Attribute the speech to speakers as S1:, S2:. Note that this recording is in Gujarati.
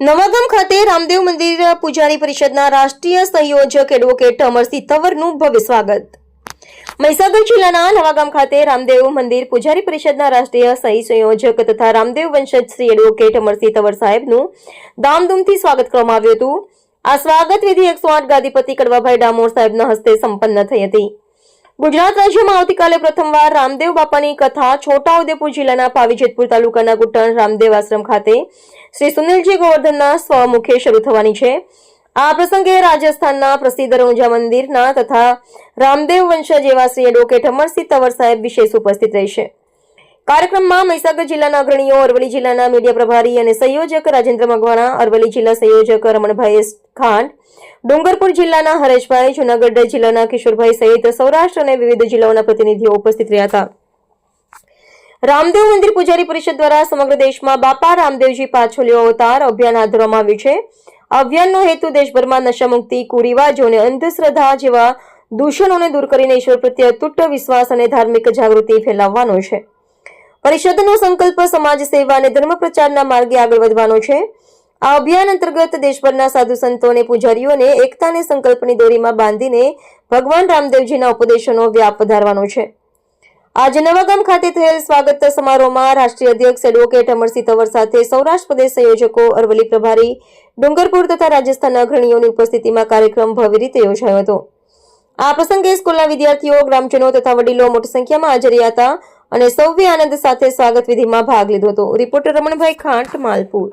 S1: નવાગામ ખાતે રામદેવ મંદિર પૂજારી પરિષદના રાષ્ટ્રીય સંયોજક એડવોકેટ અમરસિંહ તવરનું ભવ્ય સ્વાગત. મહીસાગર જિલ્લાના નવાગામ ખાતે રામદેવ મંદિર પૂજારી પરિષદના રાષ્ટ્રીય સહી સંયોજક તથા રામદેવ વંશજ શ્રી એડવોકેટ અમરસિંહ તવર સાહેબનું ધામધૂમથી સ્વાગત કરવામાં આવ્યું હતું. આ સ્વાગત વિધિ એકસો આઠ ગાદીપતિ કડવાભાઈ ડામોર સાહેબના હસ્તે સંપન્ન થઈ હતી. ગુજરાત રાજ્યમાં આવતીકાલે પ્રથમવાર રામદેવ બાપાની કથા છોટાઉદેપુર જિલ્લાના પાવીજેતપુર તાલુકાના ગુટણ રામદેવ આશ્રમ ખાતે શ્રી સુનિલજી ગોવર્ધનના સ્વમુખે શરૂ થવાની છે. આ પ્રસંગે રાજસ્થાનના પ્રસિદ્ધ રણુજા મંદિરના તથા રામદેવ વંશ જેવા શ્રી એડવોકેટ અમરસિંહ તંવર સાહેબ વિશેષ ઉપસ્થિત રહેશે. કાર્યક્રમમાં મહીસાગર જિલ્લાના અગ્રણીઓ, અરવલ્લી જિલ્લાના મીડિયા પ્રભારી અને સંયોજક રાજેન્દ્ર મગવાણા અરવલ્લી જિલ્લા સંયોજક રમણભાઈ ખાંડ, ડુંગરપુર જિલ્લાના હરેશભાઈ, જૂનાગઢ જિલ્લાના કિશોરભાઈ સહિત સૌરાષ્ટ્ર અને વિવિધ જિલ્લાઓના પ્રતિનિધિઓ ઉપસ્થિત રહ્યા હતા. રામદેવ મંદિર પૂજારી પરિષદ દ્વારા સમગ્ર દેશમાં બાપા રામદેવજી પાછો લેવો અવતાર અભિયાન હાથ ધરવામાં આવ્યું છે. અભિયાનનો હેતુ દેશભરમાં નશામુક્તિ, કુરિવાજો અને અંધશ્રદ્ધા જેવા દૂષણોને દૂર કરીને ઈશ્વર પ્રત્યે અતૂટ વિશ્વાસ અને ધાર્મિક જાગૃતિ ફેલાવવાનો છે. પરિષદનો સંકલ્પ સમાજ સેવા અને ધર્મ પ્રચારના માર્ગે આગળ વધવાનો છે. આ અભિયાન અંતર્ગત દેશભરના સાધુ સંતો અને પૂજારીઓને એકતાને સંકલ્પની દોરીમાં બાંધીને ભગવાન રામદેવજીના ઉપદેશોનો વ્યાપ વધારવાનો છે. આજે નવાગામ ખાતે થયેલ સ્વાગત સમારોહમાં રાષ્ટ્રીય અધ્યક્ષ એડવોકેટ અમરસિંહ તંવર સાથે સૌરાષ્ટ્ર પ્રદેશ સંયોજકો અરવલી પ્રભારી, ડુંગરપુર તથા રાજસ્થાનના અગ્રણીઓની ઉપસ્થિતિમાં કાર્યક્રમ ભવ્ય રીતે યોજાયો હતો. આ પ્રસંગે સ્કૂલના વિદ્યાર્થીઓ, ગ્રામજનો તથા વડીલો મોટી સંખ્યામાં હાજર હતા. અને સૌએ આનંદ સાથે સ્વાગત વિધિમાં ભાગ લીધો હતો. રિપોર્ટર રમણભાઈ ખાંટ માલપુર.